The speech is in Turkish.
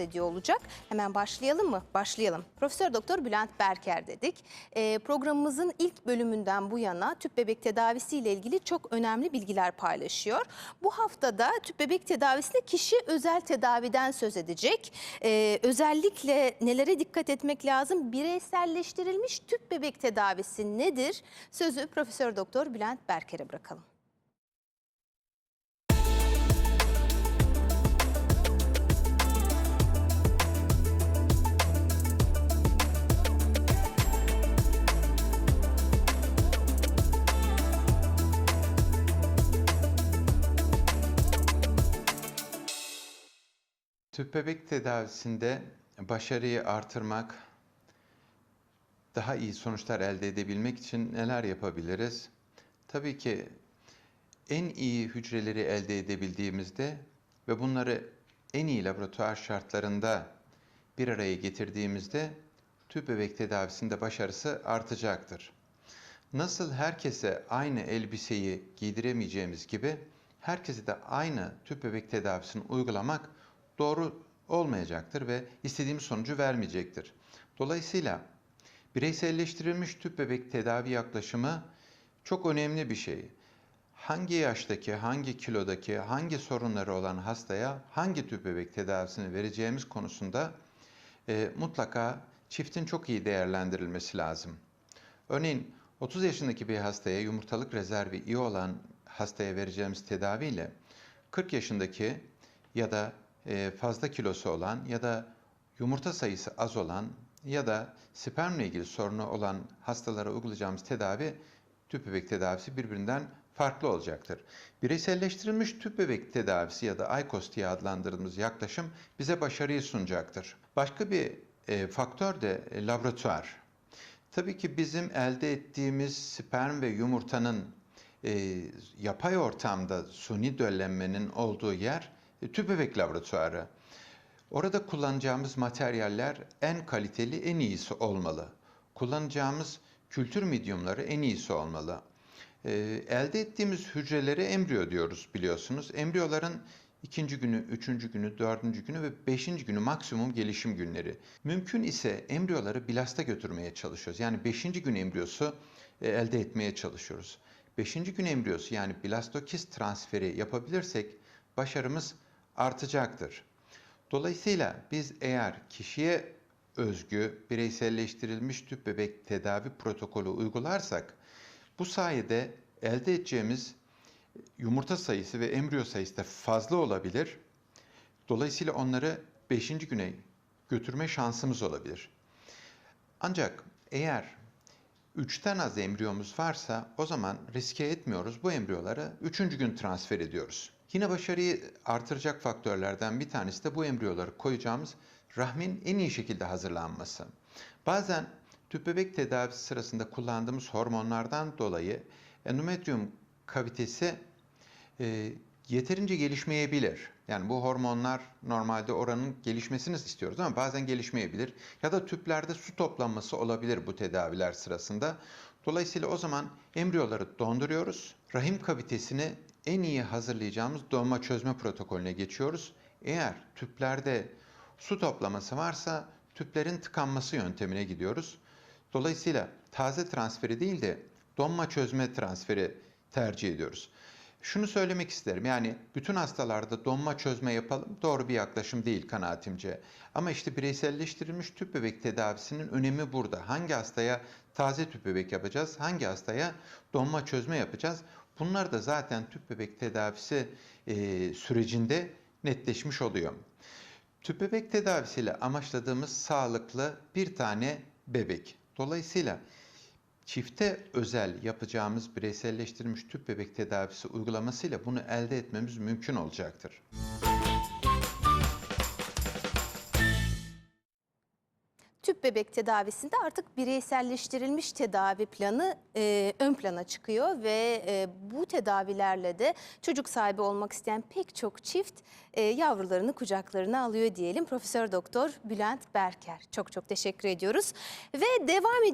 ediyor olacak. Hemen başlayalım mı? Başlayalım. Profesör Doktor Bülent Berker dedik. Ee, programımızın ilk bölümünden bu yana tüp bebek tedavisi ile ilgili çok önemli bilgiler paylaşıyor. Bu haftada tüp bebek tedavisinde kişi özel tedaviden söz edecek. Ee, özellikle nelere dikkat etmek lazım? Bireyselleştirilmiş tüp bebek tedavisi nedir? Sözü Profesör Doktor Bülent Berker'e bırakalım. Tüp bebek tedavisinde başarıyı artırmak, daha iyi sonuçlar elde edebilmek için neler yapabiliriz? Tabii ki en iyi hücreleri elde edebildiğimizde ve bunları en iyi laboratuvar şartlarında bir araya getirdiğimizde tüp bebek tedavisinde başarısı artacaktır. Nasıl herkese aynı elbiseyi giydiremeyeceğimiz gibi herkese de aynı tüp bebek tedavisini uygulamak doğru olmayacaktır ve istediğimiz sonucu vermeyecektir. Dolayısıyla bireyselleştirilmiş tüp bebek tedavi yaklaşımı çok önemli bir şey. Hangi yaştaki, hangi kilodaki, hangi sorunları olan hastaya hangi tüp bebek tedavisini vereceğimiz konusunda e, mutlaka çiftin çok iyi değerlendirilmesi lazım. Örneğin 30 yaşındaki bir hastaya yumurtalık rezervi iyi olan hastaya vereceğimiz tedaviyle 40 yaşındaki ya da fazla kilosu olan ya da yumurta sayısı az olan ya da spermle ilgili sorunu olan hastalara uygulayacağımız tedavi tüp bebek tedavisi birbirinden farklı olacaktır. Bireyselleştirilmiş tüp bebek tedavisi ya da ICOS diye adlandırdığımız yaklaşım bize başarıyı sunacaktır. Başka bir e, faktör de e, laboratuvar. Tabii ki bizim elde ettiğimiz sperm ve yumurtanın e, yapay ortamda suni döllenmenin olduğu yer e, tüp bebek laboratuvarı. Orada kullanacağımız materyaller en kaliteli, en iyisi olmalı. Kullanacağımız kültür medyumları en iyisi olmalı. E, elde ettiğimiz hücreleri embriyo diyoruz biliyorsunuz. Embriyoların ikinci günü, üçüncü günü, dördüncü günü ve beşinci günü maksimum gelişim günleri. Mümkün ise embriyoları bilasta götürmeye çalışıyoruz. Yani beşinci gün embriyosu e, elde etmeye çalışıyoruz. Beşinci gün embriyosu yani blastokist transferi yapabilirsek başarımız artacaktır. Dolayısıyla biz eğer kişiye özgü bireyselleştirilmiş tüp bebek tedavi protokolü uygularsak bu sayede elde edeceğimiz yumurta sayısı ve embriyo sayısı da fazla olabilir. Dolayısıyla onları 5. güne götürme şansımız olabilir. Ancak eğer 3'ten az embriyomuz varsa o zaman riske etmiyoruz. Bu embriyoları 3. gün transfer ediyoruz. Yine başarıyı artıracak faktörlerden bir tanesi de bu embriyoları koyacağımız rahmin en iyi şekilde hazırlanması. Bazen tüp bebek tedavisi sırasında kullandığımız hormonlardan dolayı endometrium kavitesi e, yeterince gelişmeyebilir. Yani bu hormonlar normalde oranın gelişmesini istiyoruz ama bazen gelişmeyebilir. Ya da tüplerde su toplanması olabilir bu tedaviler sırasında. Dolayısıyla o zaman embriyoları donduruyoruz. Rahim kavitesini en iyi hazırlayacağımız donma çözme protokolüne geçiyoruz. Eğer tüplerde su toplaması varsa tüplerin tıkanması yöntemine gidiyoruz. Dolayısıyla taze transferi değil de donma çözme transferi tercih ediyoruz. Şunu söylemek isterim yani bütün hastalarda donma çözme yapalım doğru bir yaklaşım değil kanaatimce. Ama işte bireyselleştirilmiş tüp bebek tedavisinin önemi burada. Hangi hastaya taze tüp bebek yapacağız, hangi hastaya donma çözme yapacağız? Bunlar da zaten tüp bebek tedavisi e, sürecinde netleşmiş oluyor. Tüp bebek tedavisiyle amaçladığımız sağlıklı bir tane bebek. Dolayısıyla çifte özel yapacağımız bireyselleştirilmiş tüp bebek tedavisi uygulamasıyla bunu elde etmemiz mümkün olacaktır. Tüp bebek tedavisinde artık bireyselleştirilmiş tedavi planı e, ön plana çıkıyor ve e, bu tedavilerle de çocuk sahibi olmak isteyen pek çok çift e, yavrularını kucaklarına alıyor diyelim. Profesör Doktor Bülent Berker çok çok teşekkür ediyoruz ve devam ediyoruz.